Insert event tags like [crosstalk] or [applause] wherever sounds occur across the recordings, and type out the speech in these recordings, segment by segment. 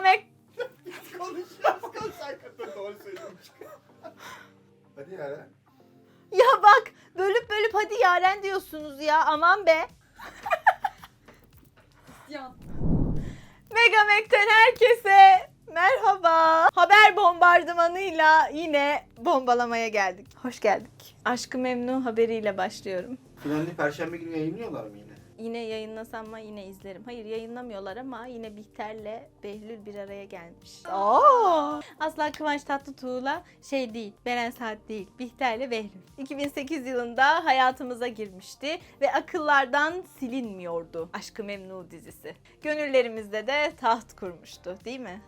Megamek Konuşacağız konuş hakikaten doğru söylüyormuş. Hadi ya. Ya bak bölüp bölüp hadi Yaren diyorsunuz ya aman be. Yan. Megamek'ten herkese merhaba. Haber bombardımanıyla yine bombalamaya geldik. Hoş geldik. Aşkı Memnu haberiyle başlıyorum. Finalini perşembe günü yayınlıyorlar mı yine? Yine yayınlasam mı yine izlerim. Hayır yayınlamıyorlar ama yine Bihter'le Behlül bir araya gelmiş. Oo! Asla Kıvanç Tatlıtuğ'la şey değil, Beren Saat değil, Bihter'le Behlül. 2008 yılında hayatımıza girmişti ve akıllardan silinmiyordu Aşkı Memnu dizisi. Gönüllerimizde de taht kurmuştu değil mi?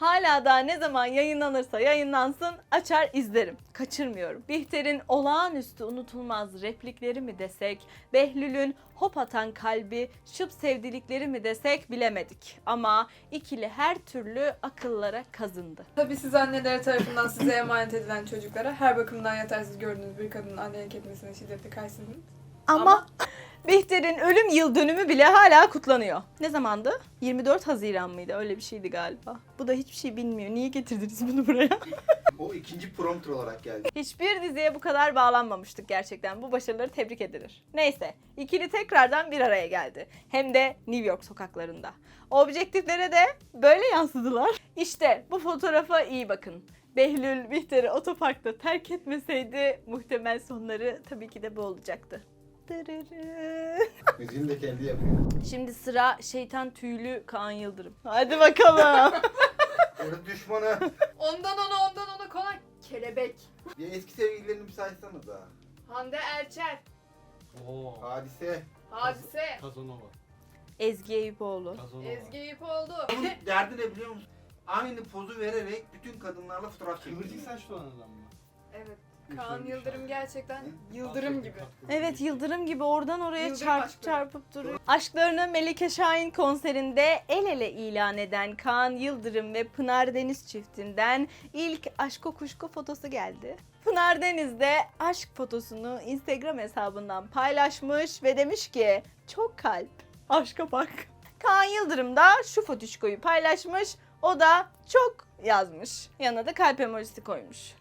Hala da ne zaman yayınlanırsa yayınlansın açar izlerim. Kaçırmıyorum. Bihter'in olağanüstü unutulmaz replikleri mi desek, Behlül'ün hop atan kalbi, şıp sevdilikleri mi desek bilemedik. Ama ikili her türlü akıllara kazındı. Tabii siz anneleri tarafından size emanet edilen çocuklara her bakımdan yetersiz gördüğünüz bir kadının annelik etmesine şiddetle karşısınız. Ama, Ama- Bihter'in ölüm yıl dönümü bile hala kutlanıyor. Ne zamandı? 24 Haziran mıydı? Öyle bir şeydi galiba. Bu da hiçbir şey bilmiyor. Niye getirdiniz bunu buraya? [laughs] O ikinci prompter olarak geldi. Hiçbir diziye bu kadar bağlanmamıştık gerçekten. Bu başarıları tebrik edilir. Neyse, ikili tekrardan bir araya geldi. Hem de New York sokaklarında. Objektiflere de böyle yansıdılar. İşte bu fotoğrafa iyi bakın. Behlül Bihter'i otoparkta terk etmeseydi muhtemel sonları tabii ki de bu olacaktı. Müziğini de kendi yapıyor. Şimdi sıra şeytan tüylü Kaan Yıldırım. Hadi bakalım. [laughs] Orada düşmanı. Ondan ona ondan ona kolay. Kelebek. Ya eski sevgililerini bir saysanıza. Hande Erçel. Oo. Hadise. Hadise. Kazanova. Ezgi Eyüpoğlu. Kazanova. Ezgi Yipoğlu. Bunun derdi ne biliyor musun? Aynı pozu vererek bütün kadınlarla fotoğraf Kıvırcık çekiyor. saçlı olan adam mı? Evet. Kaan Yıldırım gerçekten? Yıldırım gibi. Evet Yıldırım gibi oradan oraya Yıldırım çarpıp aşkları. çarpıp duruyor. Aşklarını Melike Şahin konserinde el ele ilan eden Kaan Yıldırım ve Pınar Deniz çiftinden ilk aşko kuşku fotosu geldi. Pınar Deniz de aşk fotosunu Instagram hesabından paylaşmış ve demiş ki çok kalp aşka bak. Kaan Yıldırım da şu fotuşkoyu paylaşmış o da çok yazmış. Yanına da kalp emojisi koymuş.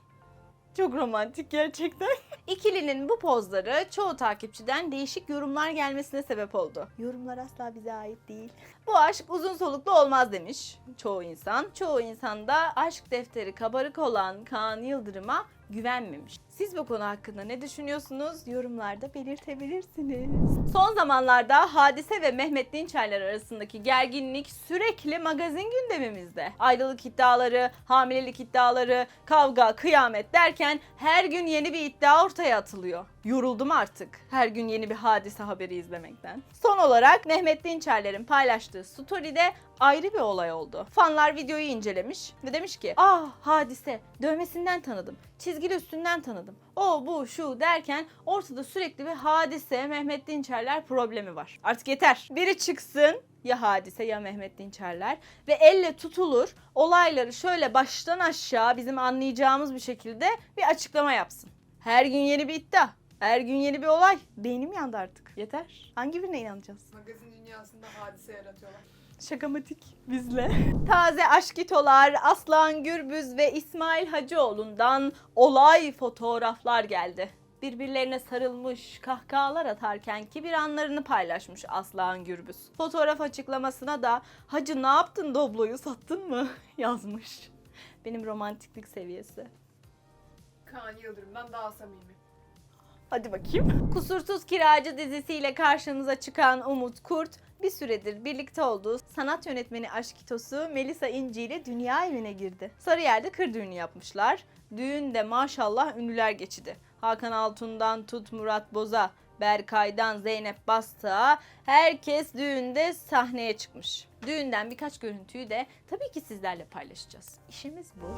Çok romantik gerçekten. [laughs] İkilinin bu pozları çoğu takipçiden değişik yorumlar gelmesine sebep oldu. Yorumlar asla bize ait değil. Bu aşk uzun soluklu olmaz demiş çoğu insan. Çoğu insan da aşk defteri kabarık olan Kaan Yıldırım'a güvenmemiş. Siz bu konu hakkında ne düşünüyorsunuz? Yorumlarda belirtebilirsiniz. Son zamanlarda Hadise ve Mehmet Dinçerler arasındaki gerginlik sürekli magazin gündemimizde. Ayrılık iddiaları, hamilelik iddiaları, kavga, kıyamet derken her gün yeni bir iddia ortaya atılıyor. Yoruldum artık her gün yeni bir hadise haberi izlemekten. Son olarak Mehmet Dinçerler'in paylaştığı story'de ayrı bir olay oldu. Fanlar videoyu incelemiş ve demiş ki ah hadise dövmesinden tanıdım, çizgili üstünden tanıdım. O bu şu derken ortada sürekli bir hadise Mehmet Dinçerler problemi var. Artık yeter. Biri çıksın ya hadise ya Mehmet Dinçerler ve elle tutulur olayları şöyle baştan aşağı bizim anlayacağımız bir şekilde bir açıklama yapsın. Her gün yeni bir iddia. Her gün yeni bir olay. Beynim yandı artık. Yeter. Hangi birine inanacağız? Magazin dünyasında hadise yaratıyorlar. Şakamatik bizle. [laughs] Taze aşkitolar Aslan Gürbüz ve İsmail Hacıoğlu'ndan olay fotoğraflar geldi. Birbirlerine sarılmış, kahkahalar atarken ki bir anlarını paylaşmış Aslan Gürbüz. Fotoğraf açıklamasına da Hacı ne yaptın Doblo'yu sattın mı [laughs] yazmış. Benim romantiklik seviyesi. Kaan Yıldırım'dan daha samimi. Hadi bakayım. Kusursuz Kiracı dizisiyle karşımıza çıkan Umut Kurt bir süredir birlikte olduğu sanat yönetmeni aşkitosu Melisa İnci ile dünya evine girdi. Sarıyer'de kır düğünü yapmışlar. Düğünde maşallah ünlüler geçidi. Hakan Altun'dan tut Murat Boz'a, Berkay'dan Zeynep Bastık'a herkes düğünde sahneye çıkmış. Düğünden birkaç görüntüyü de tabii ki sizlerle paylaşacağız. İşimiz bu.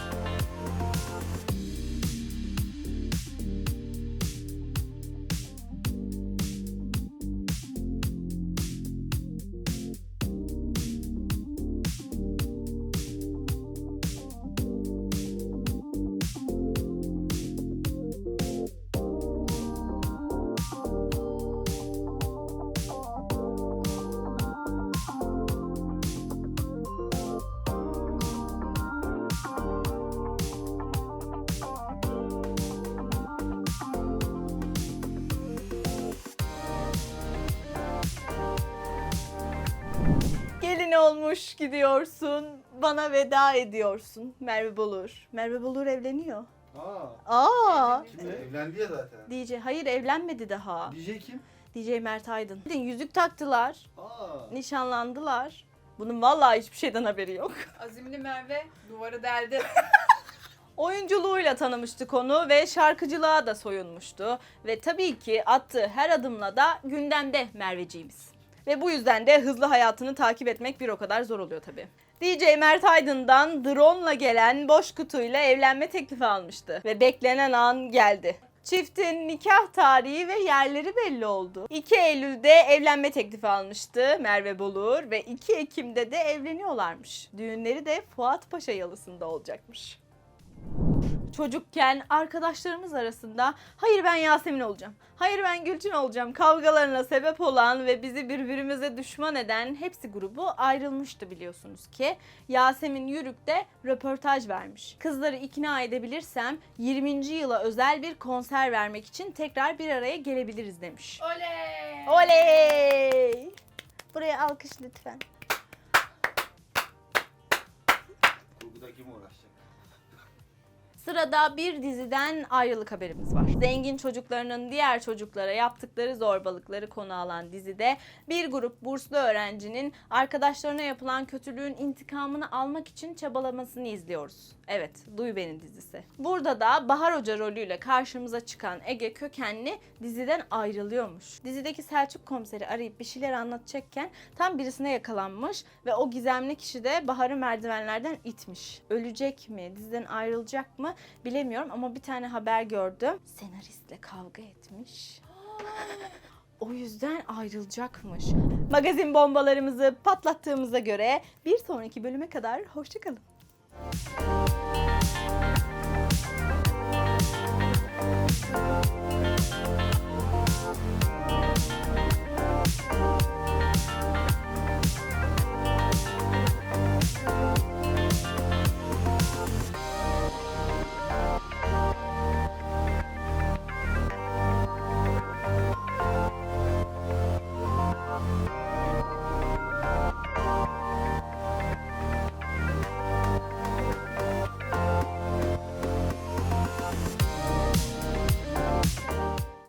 Gelin olmuş gidiyorsun. Bana veda ediyorsun. Merve Bolur. Merve Bolur evleniyor. Aa. Aa. Kimle? Evlendi ya zaten. DJ hayır evlenmedi daha. DJ kim? DJ Mert Aydın. Bir de Yüzük taktılar. Aa. Nişanlandılar. Bunun vallahi hiçbir şeyden haberi yok. [laughs] Azimli Merve duvarı deldi. [laughs] Oyunculuğuyla tanımıştık onu ve şarkıcılığa da soyunmuştu. Ve tabii ki attığı her adımla da gündemde Merveciğimiz. Ve bu yüzden de hızlı hayatını takip etmek bir o kadar zor oluyor tabii. DJ Mert Aydın'dan drone'la gelen boş kutuyla evlenme teklifi almıştı. Ve beklenen an geldi. Çiftin nikah tarihi ve yerleri belli oldu. 2 Eylül'de evlenme teklifi almıştı Merve Bolur ve 2 Ekim'de de evleniyorlarmış. Düğünleri de Fuat Paşa Yalısı'nda olacakmış çocukken arkadaşlarımız arasında hayır ben Yasemin olacağım, hayır ben Gülçin olacağım kavgalarına sebep olan ve bizi birbirimize düşman eden hepsi grubu ayrılmıştı biliyorsunuz ki. Yasemin Yürük de röportaj vermiş. Kızları ikna edebilirsem 20. yıla özel bir konser vermek için tekrar bir araya gelebiliriz demiş. Oley! Oley! Buraya alkış lütfen. Kurguda kim uğraşacak? Sırada bir diziden ayrılık haberimiz var. Zengin çocuklarının diğer çocuklara yaptıkları zorbalıkları konu alan dizide bir grup burslu öğrencinin arkadaşlarına yapılan kötülüğün intikamını almak için çabalamasını izliyoruz. Evet, Duy Beni dizisi. Burada da Bahar Hoca rolüyle karşımıza çıkan Ege Kökenli diziden ayrılıyormuş. Dizideki Selçuk komiseri arayıp bir şeyler anlatacakken tam birisine yakalanmış ve o gizemli kişi de Bahar'ı merdivenlerden itmiş. Ölecek mi, diziden ayrılacak mı bilemiyorum ama bir tane haber gördüm. Senaristle kavga etmiş. O yüzden ayrılacakmış. Magazin bombalarımızı patlattığımıza göre bir sonraki bölüme kadar hoşçakalın.